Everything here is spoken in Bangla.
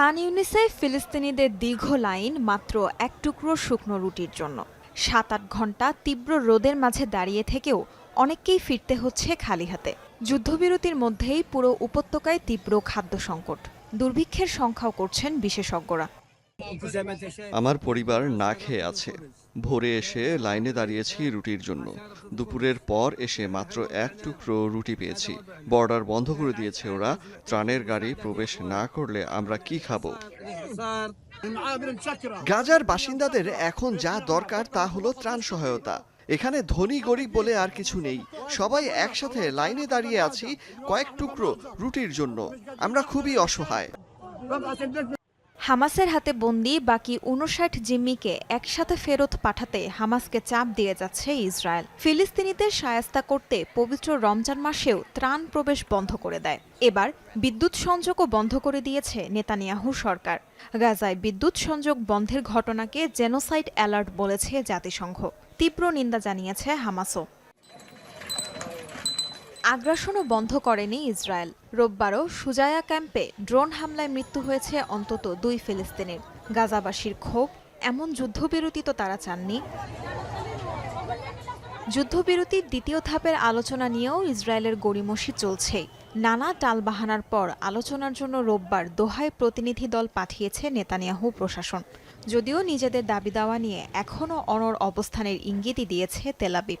খান ইউনিসে ফিলিস্তিনিদের দীর্ঘ লাইন মাত্র এক টুকরো শুকনো রুটির জন্য। সাত আট ঘণ্টা তীব্র রোদের মাঝে দাঁড়িয়ে থেকেও অনেককেই ফিরতে হচ্ছে খালি হাতে। যুদ্ধবিরতির মধ্যেই পুরো উপত্যকায় তীব্র খাদ্য সংকট। দুর্ভিক্ষের সংখ্যাও করছেন বিশেষজ্ঞরা। আমার পরিবার না খেয়ে আছে। ভোরে এসে লাইনে দাঁড়িয়েছি রুটির জন্য। দুপুরের পর এসে মাত্র এক টুকরো রুটি পেয়েছি। বর্ডার বন্ধ করে দিয়েছে ওরা। ত্রাণের গাড়ি প্রবেশ না করলে আমরা কি খাব? গাজার বাসিন্দাদের এখন যা দরকার তা হলো ত্রাণ সহায়তা। এখানে ধনী গরিব বলে আর কিছু নেই। সবাই একসাথে লাইনে দাঁড়িয়ে আছি কয়েক টুকরো রুটির জন্য। আমরা খুবই অসহায়। হামাসের হাতে বন্দি বাকি উনষাট জিম্মিকে একসাথে ফেরত পাঠাতে হামাসকে চাপ দিয়ে যাচ্ছে ইসরায়েল। ফিলিস্তিনিদের সায়স্তা করতে পবিত্র রমজান মাসেও ত্রাণ প্রবেশ বন্ধ করে দেয়। এবার বিদ্যুৎ সংযোগও বন্ধ করে দিয়েছে নেতানিয়াহু সরকার। গাজায় বিদ্যুৎ সংযোগ বন্ধের ঘটনাকে জেনোসাইড অ্যালার্ট বলেছে জাতিসংঘ। তীব্র নিন্দা জানিয়েছে হামাসও। আগ্রাসনও বন্ধ করেনি ইসরায়েল। রোববারও সুজায়া ক্যাম্পে ড্রোন হামলায় মৃত্যু হয়েছে অন্তত দুই ফিলিস্তিনির। গাজাবাসীর ক্ষোভ, এমন যুদ্ধবিরতি তো তারা চাননি। যুদ্ধবিরতির দ্বিতীয় ধাপের আলোচনা নিয়েও ইসরায়েলের গড়িমসি চলছে। নানা টালবাহানার পর আলোচনার জন্য রোববার দোহায় প্রতিনিধি দল পাঠিয়েছে নেতানিয়াহু প্রশাসন। যদিও নিজেদের দাবি দাওয়া নিয়ে এখনও অনর অবস্থানের ইঙ্গিতই দিয়েছে তেলাবিব